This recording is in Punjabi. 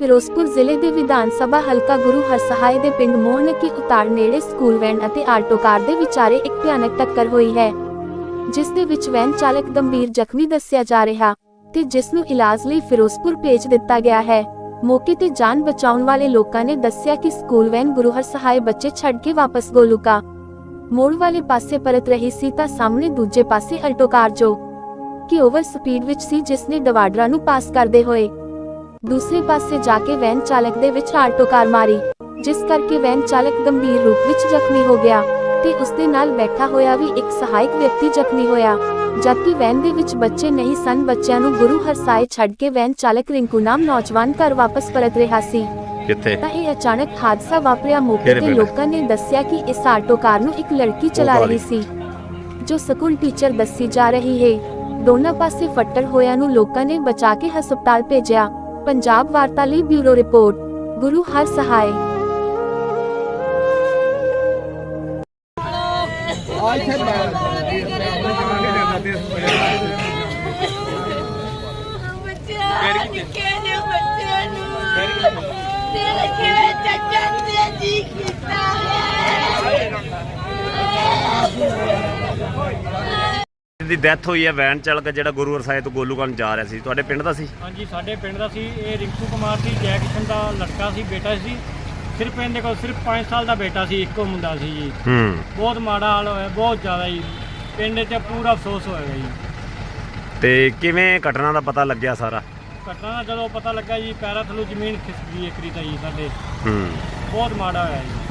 ਫਿਰੋਜ਼ਪੁਰ ਜ਼ਿਲ੍ਹੇ ਦੇ ਵਿਧਾਨ ਸਭਾ ਹਲਕਾ ਗੁਰੂ ਹਰਸਹਾਏ ਦੇ ਪਿੰਡ ਮੋਹਨ ਕੀ ਨੇੜੇ ਸਕੂਲ ਵੈਨ ਅਤੇ ਆਲਟੋ ਕਾਰ ਦੇ ਵਿਚਾਰੇ ਇੱਕ ਭਿਆਨਕ ਟੱਕਰ ਹੋਈ ਹੈ, ਜਿਸ ਦੇ ਵਿੱਚ ਵੈਨ ਚਾਲਕ ਗੰਭੀਰ ਜ਼ਖਮੀ ਦੱਸਿਆ ਜਾ ਰਿਹਾ ਤੇ ਜਿਸ ਨੂੰ ਇਲਾਜ ਲਈ ਫਿਰੋਜ਼ਪੁਰ ਭੇਜ ਦਿੱਤਾ ਗਿਆ ਹੈ। ਮੌਕੇ ਤੇ ਜਾਨ ਬਚਾਉਣ ਵਾਲੇ ਲੋਕਾਂ ਨੇ ਦੱਸਿਆ ਕਿ ਸਕੂਲ ਵੈਨ ਗੁਰੂ ਹਰਸਹਾਏ ਬੱਚੇ ਛੱਡ ਕੇ ਵਾਪਸ ਗੋਲੂਕਾ। ਮੋੜ ਵਾਲੇ ਪਾਸੇ ਪਰਤ ਰਹੀ ਸੀ ਤਾਂ ਸਾਹਮਣੇ ਦੂਜੇ ਪਾਸੇ ਅਲਟੋ ਕਾਰ ਜੋ ਕਿ ਓਵਰ ਸਪੀਡ ਵਿੱਚ ਸੀ, ਜਿਸ ਨੇ ਡਿਵਾਈਡਰਾਂ ਨੂੰ ਪਾਸ ਕਰਦੇ ਹੋਏ ਦੂਸਰੇ ਪਾਸੇ ਜਾ ਕੇ ਵੈਨ ਚਾਲਕ ਦੇ ਵਿੱਚ ਆਲਟੋ ਕਾਰ ਮਾਰੀ ਜਿਸ ਕਰਕੇ ਵੈਨ ਚਾਲਕ ਗੰਭੀਰ ਰੂਪ ਵਿੱਚ ਜ਼ਖਮੀ ਹੋ ਗਿਆ ਤੇ ਉਸ ਦੇ ਨਾਲ ਬੈਠਾ ਹੋਇਆ ਵੀ ਇੱਕ ਸਹਾਇਕ ਵਿਅਕਤੀ ਜ਼ਖਮੀ ਹੋਇਆ। ਜਦਕਿ ਵੈਨ ਦੇ ਵਿੱਚ ਬੱਚੇ ਨਹੀਂ ਸਨ ਬੱਚਿਆਂ ਨੂੰ ਗੁਰੂ ਹਰਸਾਏ ਛੱਡ ਕੇ ਵੈਨ ਚਾਲਕ ਰਿੰਕੂ ਨਾਮ ਨੌਜਵਾਨ ਘਰ ਵਾਪਸ ਪਰਤ ਰਿਹਾ ਸੀ। ਕਿੱਥੇ? ਤਾਂ ਇਹ ਅਚਾਨਕ ਹਾਦਸਾ ਵਾਪਰਿਆ ਮੌਕੇ ਤੇ? ਲੋਕਾਂ ਨੇ ਦੱਸਿਆ ਕਿ ਇਸ ਆਟੋ ਕਾਰ ਨੂੰ ਇੱਕ ਲੜਕੀ ਚਲਾ ਰਹੀ ਸੀ ਜੋ ਸਕੂਲ ਟੀਚਰ ਦੱਸੀ ਜਾ ਰਹੀ ਹੈ। ਦੋਨਾਂ ਪਾਸੇ ਫੱਟੜ ਹੋਇਆਂ ਨੂੰ ਲੋਕਾਂ ਨੇ ਬਚਾ ਕੇ ਹਸਪਤਾਲ ਭੇਜਿਆ। पंजाब वार्ताली ब्यूरो रिपोर्ट गुरु हर सहाय। बच्चे ਦੀ ਡੈਥ ਹੋਈ ਹੈ ਵੈਨ ਚਾਲਕ ਜਿਹੜਾ ਗੁਰੂ ਅਰਸਾਏ ਤੋਂ ਗੋਲੂਕਾਨ ਜਾ ਰਿਹਾ ਸੀ। ਤੁਹਾਡੇ ਪਿੰਡ ਦਾ ਸੀ? ਹਾਂਜੀ ਸਾਡੇ ਪਿੰਡ ਦਾ ਸੀ। ਇਹ ਰਿੰਕੂ ਕੁਮਾਰ ਸੀ ਜੈ ਕਿਸ਼ਨ ਦਾ ਲੜਕਾ ਸੀ ਬੇਟਾ ਸੀ। ਸਿਰਫ ਇਹਦੇ ਕੋਲ ਸਿਰਫ 5 ਸਾਲ ਦਾ ਬੇਟਾ ਸੀ ਇੱਕੋ ਮੁੰਡਾ ਸੀ ਜੀ। ਹੂੰ। ਬਹੁਤ ਮਾੜਾ ਹਾਲ ਹੋਇਆ ਬਹੁਤ ਜ਼ਿਆਦਾ ਜੀ। ਪਿੰਡ 'ਚ ਪੂਰਾ ਅਫਸੋਸ ਹੋਏਗਾ ਜੀ। ਤੇ ਕਿਵੇਂ ਘਟਨਾ ਦਾ ਪਤਾ ਲੱਗਿਆ ਸਾਰਾ? ਘਟਨਾ ਦਾ ਜਦੋਂ ਪਤਾ ਲੱਗਾ ਜੀ ਪੈਰਾਂ ਥੱਲੋਂ ਜ਼ਮੀਨ ਖਿਸਕ ਗਈ ਇੱਕ ਰੀ ਤਾਂ ਜੀ ਸਾਡੇ। ਹੂੰ। ਬਹੁਤ ਮਾੜਾ ਹੋਇਆ ਜੀ।